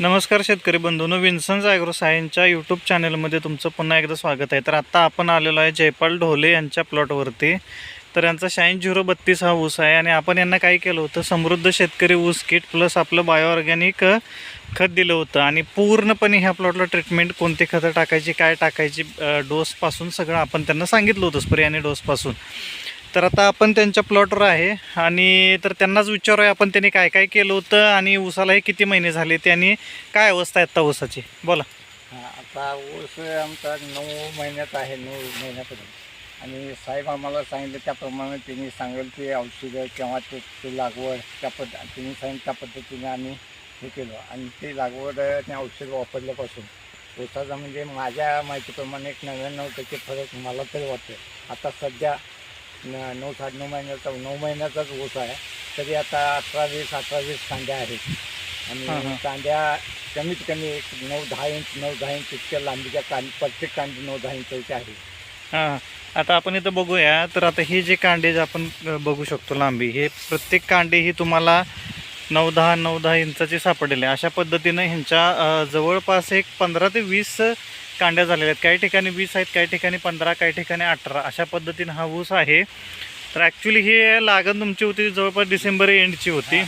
नमस्कार शेतकरी बंधूंनो विन्सन्स ॲग्रो सायन्सच्या यूट्यूब चॅनलमध्ये तुमचं पुन्हा एकदा स्वागत आहे. तर आत्ता आपण आलेलो आहे जयपाल ढोले यांच्या प्लॉटवरती तर यांचा शाईन झिरो बत्तीस हा ऊस आहे आणि आपण यांना काय केलं होतं समृद्ध शेतकरी ऊस किट प्लस आपलं बायो ऑर्गॅनिक खत दिलं होतं आणि पूर्णपणे ह्या प्लॉटला ट्रीटमेंट कोणती खतं टाकायची काय टाकायची डोसपासून सगळं आपण त्यांना सांगितलं होतं स्प्रे आणि डोसपासून तर आता आपण त्यांच्या प्लॉटवर आहे. आणि तर त्यांनाच विचारूया आपण त्यांनी काय काय केलं होतं आणि ऊसाला हे किती महिने झाले त्यांनी काय अवस्था आहे आता ऊसाची? बोला. आता ऊस आमचा नऊ महिन्यात आहे नऊ महिन्यापर्यंत. आणि साहेब आम्हाला सांगितलं त्याप्रमाणे त्यांनी सांगेल ते औषधं किंवा ते ते लागवड त्या पद्ध त्यांनी सांगितलं त्या पद्धतीने आम्ही हे केलं. आणि ते लागवड आणि औषध वापरल्यापासून ऊसाचा म्हणजे माझ्या माहितीप्रमाणे एक नव्याण्णव टक्के फरक मला तरी वाटतं आता सध्या न नऊ साडेनऊ महिन्याचा नऊ महिन्याचाच ऊस आहे तरी आता अठरा वीस अठरा वीस कांद्या आहेत. आणि कांद्या कमीत कमी एक नऊ दहा इंच नऊ दहा इंच इतक्या लांबीच्या कांद प्रत्येक कांदे नऊ दहा इंचाचे आहे हां आता आपण इथं बघूया तर आता हे जे कांडे जे आपण बघू शकतो लांबी हे प्रत्येक कांडे ही तुम्हाला नऊ दहा नऊ दहा इंचाचे सापडलेले. अशा पद्धतीनं ह्यांच्या जवळपास एक पंधरा ते वीस कांड्या झालेल्या आहेत. काही ठिकाणी वीस आहेत काही ठिकाणी पंधरा काही ठिकाणी अठरा. अशा पद्धतीनं हा ऊस आहे. तर ॲक्च्युली ही लागण तुमची होती जवळपास डिसेंबर एंडची होती.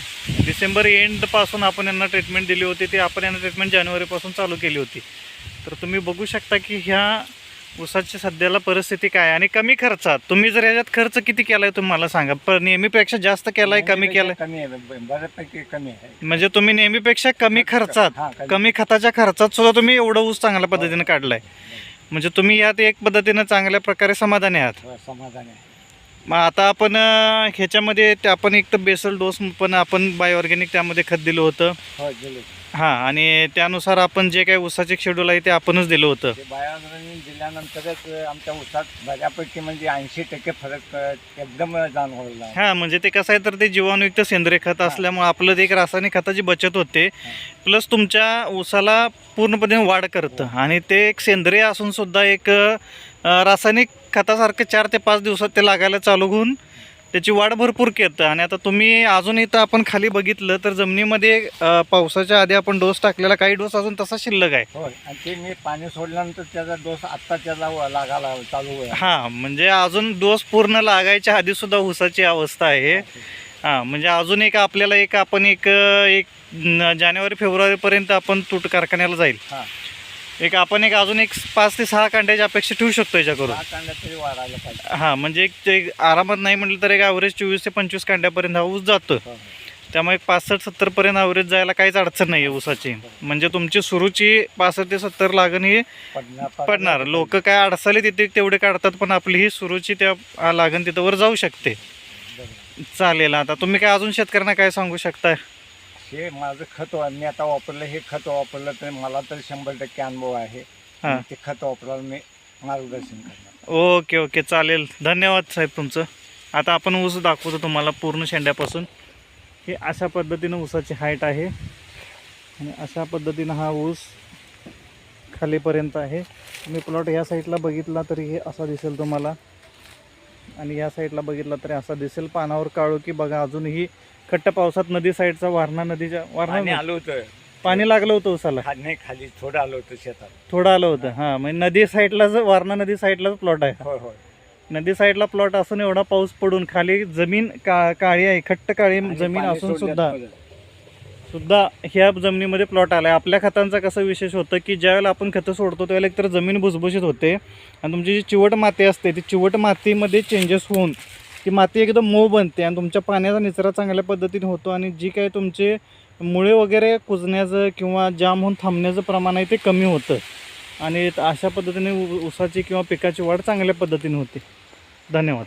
डिसेंबर एंडपासून आपण यांना ट्रीटमेंट दिली होती. ती आपण यांना ट्रीटमेंट जानेवारीपासून चालू केली होती. तर तुम्ही बघू शकता की ह्या ऊसाची सध्याला परिस्थिती काय आणि कमी खर्चात तुम्ही जर ह्याच्यात खर्च किती केलाय तुम्ही मला सांगा. पण नेहमीपेक्षा जास्त केलाय कमी केलाय? कमी आहे ब- बऱ्यापैकी कमी आहे. म्हणजे तुम्ही नेहमीपेक्षा कमी खर्चात कमी. कमी खताच्या खर्चात सुद्धा तुम्ही एवढं ऊस चांगल्या पद्धतीने काढलाय. म्हणजे तुम्ही यात एक पद्धतीनं चांगल्या प्रकारे समाधानी आहात. हो, समाधान आहे. मग आता आपण अं, ह्याच्यामध्ये ते आपण एक तर बेसल डोस पण आपण बायोऑर्गॅनिक त्यामध्ये खत दिलं होतं. हो हां आणि त्यानुसार आपण जे काही ऊसाचे शेड्यूल आहे ते आपणच दिलं होतं. ते दिल्यानंतरच आमच्या ऊसात बऱ्यापैकी म्हणजे ऐंशी टक्के फरक एकदम जाणवला. हा म्हणजे ते कसं आहे तर ते जीवाणुयुक्त सेंद्रिय खत असल्यामुळे आपलं ते एक रासायनिक खताची बचत होते. प्लस तुमच्या ऊसाला पूर्णपणे वाढ करतं. आणि ते एक सेंद्रिय असून सुद्धा एक अं, रासायनिक खतासारखं चार ते पाच दिवसात ते लागायला चालू होऊन त्याची वाढ भरपूर करतं आणि आता तुम्ही अजून इथं आपण खाली बघितलं तर जमिनीमध्ये अं, पावसाच्या आधी आपण डोस टाकलेला काही डोस अजून तसा शिल्लक आहे. आणि ते मी पाणी सोडल्यानंतर त्याचा डोस आत्ता त्याला व- लागायला चालू आहे. हां म्हणजे अजून डोस पूर्ण लागायच्या आधी सुद्धा ऊसाची अवस्था आहे. हां म्हणजे अजून एक आपल्याला एक आपण एक एक न- जानेवारी फेब्रुवारीपर्यंत आपण तूट कारखान्याला जाईल. हा. एक आपण एक अजून एक पाच ते सहा कांड्याची अपेक्षा ठेवू शकतो याच्याकडून. तरी वाढायला पाहिजे. हां म्हणजे एक ते आरामात नाही म्हटलं तर एक ॲव्हरेज चोवीस ते पंचवीस कांड्यापर्यंत हा ऊस जातो हो, हो. त्यामुळे पासष्ट सत्तरपर्यंत ॲव्हरेज जायला काहीच अडचण नाही आहे ऊसाची म्हणजे तुमची सुरूची पासष्ट ते सत्तर लागण ही पडणार पडणार. लोक काय अडसाले तिथे तेवढे काढतात पण आपली ही सुरूची त्या लागण तिथं वर जाऊ शकते. बरोबर. चालेल. आता तुम्ही काय अजून शेतकऱ्यांना काय सांगू शकताय? हे माझं खत वा- मी आता वापरलं हे खत वापरलं तर मला तर शंभर टक्के अनुभव आहे. हा. आणि ते खत वापरायला मी मार्गदर्शन करणार. Okay okay. चालेल. धन्यवाद साहेब तुमचं. आता आपण ऊस दाखवतो तुम्हाला पूर्ण शेंड्यापासून. हे अशा पद्धतीनं ऊसाची हाईट आहे. आणि अशा पद्धतीनं हा ऊस खालीपर्यंत आहे. तुम्ही प्लॉट ह्या साईडला बघितला तरी हे असा दिसेल तुम्हाला. आणि या साईडला बघितला तरी असा दिसेल पानावर काळू की बघा अजूनही खट्ट पावसात नदी साईडचा वारणा नदीच्या पाणी वारणा आलं होतं. पाणी लागलं होतं ऊसाला खा- नाही खाली थोडं आलं होतं शेतात. थोडं आलं होतं हां. म्हणजे नदी साईडलाच वारणा नदी साईडलाच प्लॉट आहे. होय होय. नदी साईडला प्लॉट असून एवढा पाऊस पडून खाली जमीन का काळी आहे खट्ट काळी आणि जमीन पाणी असून सुद्धा. सुद्धा ह्या जमिनीमध्ये प्लॉट आला आहे आपल्या खतांचा कसं विशेष होतं की ज्यावेळेला आपण खतं सोडतो त्यावेळेला एकतर जमीन भुसभुशीत होते. आणि तुमची जी चिवट माती असते ती चिवट मातीमध्ये चेंजेस होऊन ती माती एकदम मऊ बनते आणि तुमच्या पाण्याचा निचरा चांगल्या पद्धतीने होतो आणि जी काही तुमचे मुळे वगैरे कुजण्याचं किंवा जाम होऊन थांबण्याचं प्रमाण आहे ते कमी होतं. आणि अशा पद्धतीने ऊसाची किंवा पिकाची वाढ चांगल्या पद्धतीने होते. धन्यवाद.